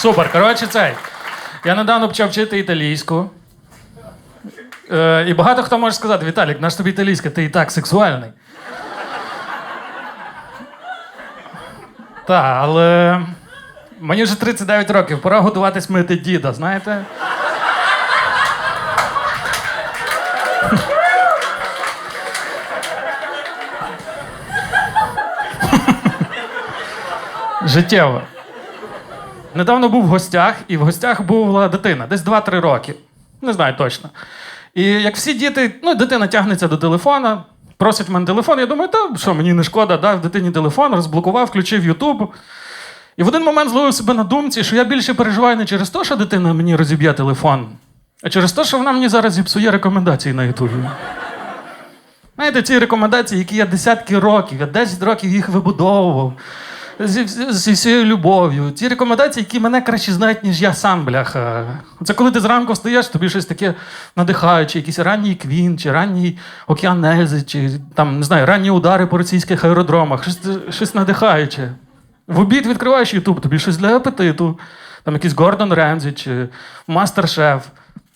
Супер. Коротше, цей. Я недавно почав вчити італійську. Е, і багато хто може сказати: Віталік, наш тобі італійська, ти і так сексуальний. Так, але мені вже 39 років, пора готуватись мити діда, знаєте? Життєво. Недавно був в гостях, і в гостях була дитина, десь 2-3 роки. Не знаю точно. І як всі діти, ну, дитина тягнеться до телефона, просить в мене телефон. Я думаю, та що мені не шкода, дав дитині телефон, розблокував, включив Ютуб. І в один момент зловив себе на думці, що я більше переживаю не через те, що дитина мені розіб'є телефон, а через те, що вона мені зараз зіпсує рекомендації на Ютубі. Знаєте, ці рекомендації, які я десятки років, я 10 років їх вибудовував зі, зі, всією любов'ю. Ті рекомендації, які мене краще знають, ніж я сам, бляха. Це коли ти зранку встаєш, тобі щось таке надихаюче, якийсь ранній квін, чи ранній океан Ельзи, чи там, не знаю, ранні удари по російських аеродромах, щось, щось надихаюче. В обід відкриваєш Ютуб, тобі щось для апетиту. Там якийсь Гордон Ремзі, чи Мастер-шеф,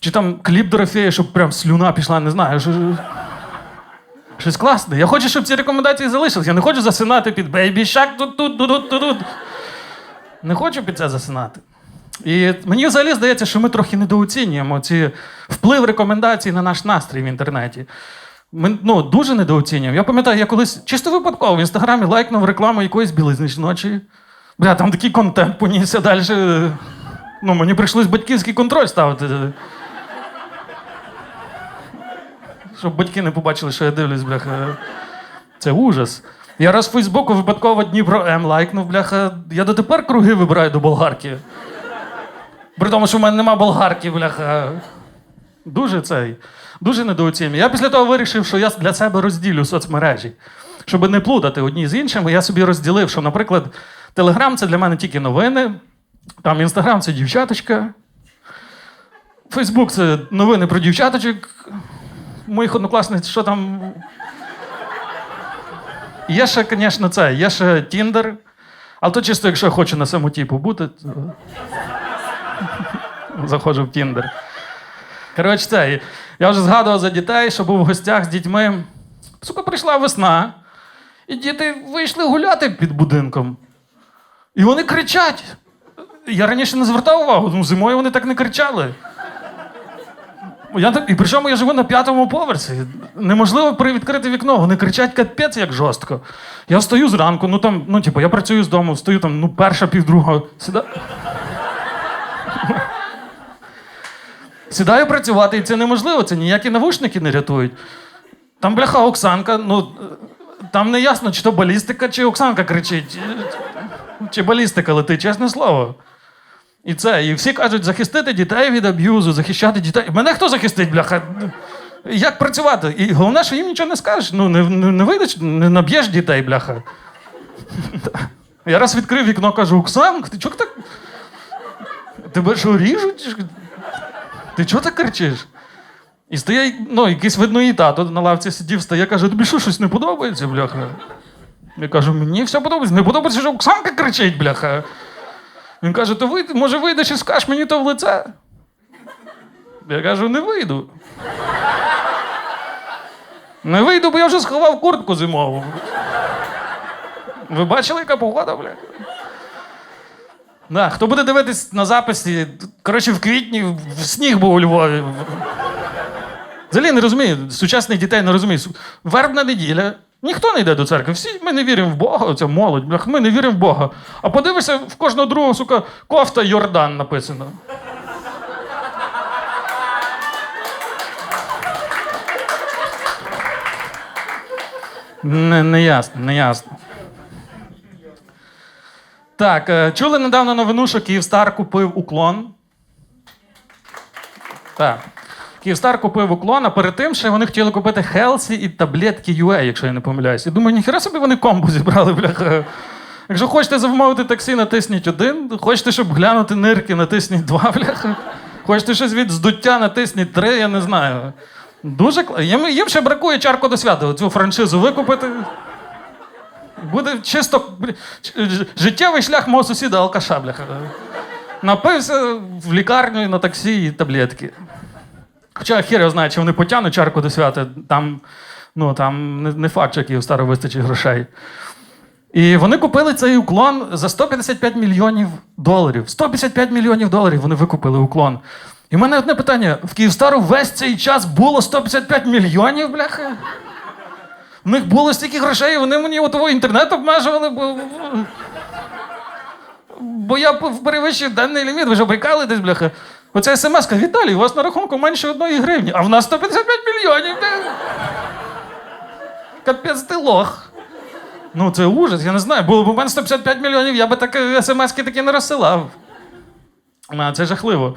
чи там кліп Дорофея, щоб прям слюна пішла, не знаю. Що... Щось класне. Я хочу, щоб ці рекомендації залишились. Я не хочу засинати під Shark, тут тут тут тут тут Не хочу під це засинати. І мені взагалі здається, що ми трохи недооцінюємо ці вплив рекомендацій на наш настрій в інтернеті. Ми ну, дуже недооцінюємо. Я пам'ятаю, я колись чисто випадково в інстаграмі лайкнув рекламу якоїсь білизни жіночої. Бля, там такий контент понісся далі. Ну, мені прийшлось батьківський контроль ставити. Щоб батьки не побачили, що я дивлюсь, бляха. Це ужас. Я раз в Фейсбуку випадково Дніпро М лайкнув, бляха. Я дотепер круги вибираю до болгарки. При тому, що в мене нема болгарки, бляха. Дуже цей. Дуже недооцінюю. Я після того вирішив, що я для себе розділю соцмережі. Щоб не плутати одні з іншими, я собі розділив, що, наприклад, Телеграм це для мене тільки новини, там Інстаграм це дівчаточка. Фейсбук це новини про дівчаточок. Моїх однокласниць, що там. Є ще, звісно, це, є ще Тіндер. Але то чисто, якщо я хочу на самоті побути, то... заходжу в Тіндер. Коротше, це. Я вже згадував за дітей, що був в гостях з дітьми. Сука, прийшла весна, і діти вийшли гуляти під будинком. І вони кричать. Я раніше не звертав увагу, ну зимою вони так не кричали. Я так, і причому я живу на п'ятому поверсі. Неможливо привідкрити вікно. Вони кричать капець як жорстко. Я встаю зранку, ну там, ну типу, я працюю з дому, встаю там, ну, перша, півдруга. Сіда... Сідаю працювати, і це неможливо, це ніякі навушники не рятують. Там бляха Оксанка, ну там не ясно, чи то балістика, чи Оксанка кричить, чи балістика летить, чесне слово. І це, і всі кажуть, захистити дітей від аб'юзу, захищати дітей. Мене хто захистить, бляха? Як працювати? І головне, що їм нічого не скажеш. Ну, не, не, не вийдеш, не наб'єш дітей, бляха. Я раз відкрив вікно, кажу, Оксанка, ти чого так? Тебе що ріжуть? Ти чого так кричиш? І стає, ну, якийсь видно і тато на лавці сидів, стає, каже, тобі що, щось не подобається, бляха? Я кажу, мені все подобається. Не подобається, що Оксанка кричить, бляха. Він каже: то вийди, може вийдеш і скажеш мені то в лице? Я кажу, не вийду. Не вийду, бо я вже сховав куртку зимову. Ви бачили, яка погода, бля? Да, хто буде дивитись на записі, коротше, в квітні сніг був у Львові. Взагалі не розумію, сучасних дітей не розумію. Вербна неділя. Ніхто не йде до церкви. Всі ми не віримо в Бога, оця молодь, блях, ми не віримо в Бога. А подивися, в кожного другого, сука, кофта Йордан написано. Не, не ясно, не ясно. Так, е, чули недавно новину, що Київстар купив уклон. Так. Київстар купив уклон, а перед тим ще вони хотіли купити Хелсі і таблетки UA, якщо я не помиляюсь. І думаю, ніхера собі вони комбо зібрали, бляха. Якщо хочете замовити таксі, натисніть один. Хочете, щоб глянути нирки, натисніть два, бляха. Хочете щось від здуття, натисніть три, я не знаю. Дуже кла- їм, їм ще бракує чарку до свята, цю франшизу викупити. Буде чисто життєвий шлях мого сусіда алкаша, бляха. Напився в лікарню на таксі і таблетки. Хоча хер його знає, чи вони потягнуть чарку до свята, там, ну, там не, не факт, що у старо вистачить грошей. І вони купили цей уклон за 155 мільйонів доларів. 155 мільйонів доларів вони викупили уклон. І в мене одне питання: в Київстару весь цей час було 155 мільйонів, бляха? У них було стільки грошей, вони мені отого інтернет обмежували, бо. Бо я перевищив денний ліміт, ви ж обрікали бляха. Оце смс Віталій, у вас на рахунку менше одної гривні, а в нас 155 мільйонів. де?» Капець ти лох. Ну, це ужас, я не знаю. Було б у мене 155 мільйонів, я би так смс-ки такі не розсилав. Це жахливо.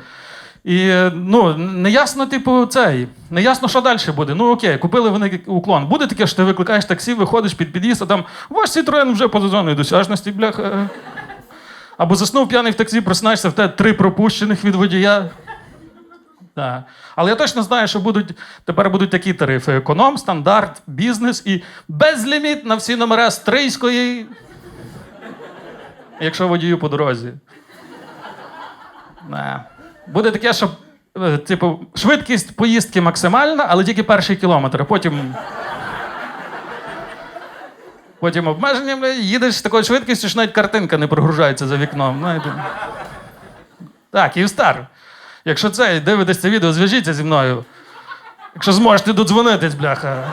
І ну, неясно, типу, цей. Неясно, що далі буде. Ну окей, купили вони уклон. Буде таке, що ти викликаєш таксі, виходиш під під'їзд, а там ваш Citroen вже поза зоною досяжності, бляха. Або заснув п'яний в таксі, просинаєшся в тебе три пропущених від водія. Так. Але я точно знаю, що будуть, тепер будуть такі тарифи: економ, стандарт, бізнес і безліміт на всі номера стрийської. Якщо водію по дорозі. Не. Буде таке, що е, типу, швидкість поїздки максимальна, але тільки перший кілометр, а потім. Потім обмеження, бля, їдеш з такою швидкістю, що навіть картинка не прогружається за вікном. Знаєте. Так, Київстар. Якщо це дивитесь це відео, зв'яжіться зі мною. Якщо зможете додзвонитись, бляха.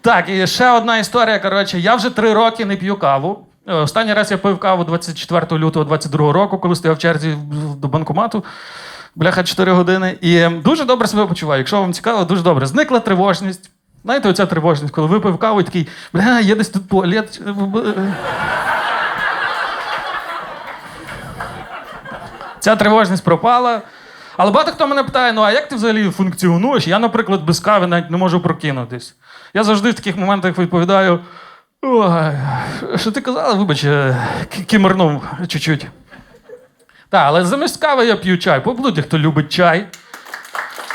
Так, і ще одна історія. Коротше, я вже три роки не п'ю каву. Е, Останній раз я пив каву 24 лютого 22 року, коли стояв в черзі до банкомату. Бляха 4 години. І дуже добре себе почуваю. Якщо вам цікаво, дуже добре. Зникла тривожність. Знаєте, оця тривожність, коли випив каву і такий, бля, є десь тут туалет. Ця тривожність пропала. Але багато хто мене питає: ну а як ти взагалі функціонуєш? Я, наприклад, без кави навіть не можу прокинутись. Я завжди в таких моментах відповідаю: що ти казала, вибач, е, кімернув чуть-чуть. Так, але замість кави я п'ю чай. Поблудьте, хто любить чай.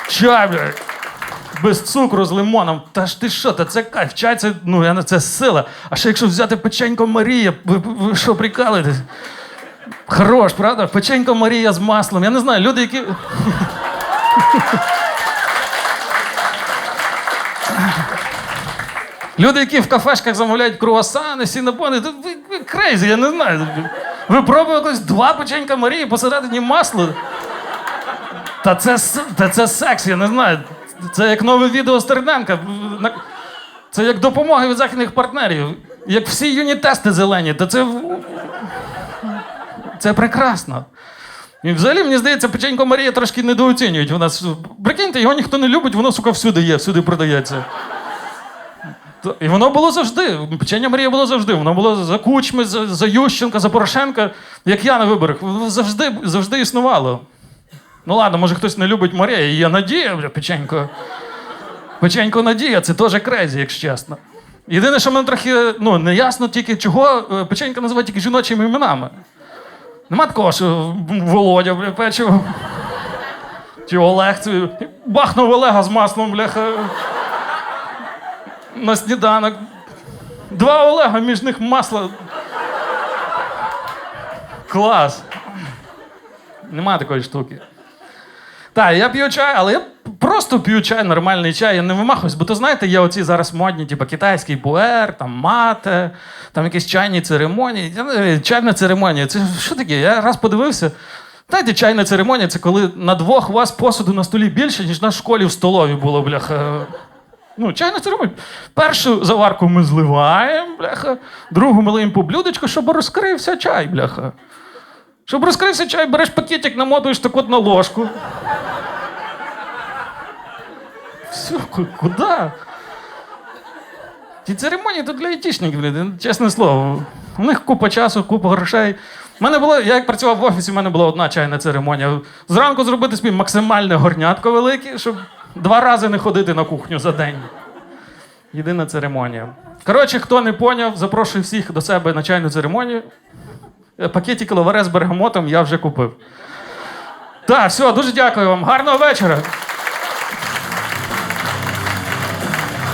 Чай, блядь. Без цукру з лимоном. Та ж ти що, та це кайф. Чай це, ну, я не це сила. А ще якщо взяти печенько Марія, ви, ви, що прикалуєтесь? Хорош, правда? Печенько Марія з маслом. Я не знаю, люди, які. Люди, які в кафешках замовляють круасани, сінабони, то ви, ви крейзі, я не знаю. Ви пробували два печенька Марії посередині масло. Та це, та це секс, я не знаю. Це як нове відео Стерненка. Це як допомога від західних партнерів. Як всі юні-тести зелені, то це. Це прекрасно. І взагалі, мені здається, печенько Марія трошки недооцінюють. Вона, с- прикиньте, його ніхто не любить, воно, сука, всюди є, всюди продається. І воно було завжди. Печення Марія було завжди. Воно було за Кучми, за, за Ющенка, за Порошенка, як я на виборах. Завжди, завжди існувало. Ну ладно, може хтось не любить Марія, і є надія, бля, печенько. Печенько надія, це теж крезі, якщо чесно. Єдине, що мене трохи ну, не ясно тільки, чого е, печенька називають тільки жіночими іменами. Нема такого, що Володя, бля, печиво. Чи Олег, це бахнув Олега з маслом, бляха. На сніданок. Два Олега, між них масло. Клас. Нема такої штуки. Так, я п'ю чай, але я просто п'ю чай, нормальний чай, я не вимахуюсь, бо то знаєте, є оці зараз модні, типу китайський пуер, там мате, там якісь чайні церемонії. Чайна церемонія. Це що таке? Я раз подивився. Знаєте, чайна церемонія це коли на двох у вас посуду на столі більше, ніж на школі в столові було, бляха. Ну, чайна церемонія. Першу заварку ми зливаємо, бляха, другу ми лиємо по блюдечку, щоб розкрився чай, бляха. Щоб розкрився чай, береш пакетик, намотуєш так на ложку. Все, куди? Ті церемонії то для айтішників, чесне слово. У них купа часу, купа грошей. У мене було, я як працював в офісі, у мене була одна чайна церемонія. Зранку зробити собі максимальне горнятко велике, щоб два рази не ходити на кухню за день. Єдина церемонія. Коротше, хто не поняв, запрошую всіх до себе на чайну церемонію. Пакеті Пакетик лаваре з бергамотом я вже купив. Так, все, дуже дякую вам. Гарного вечора.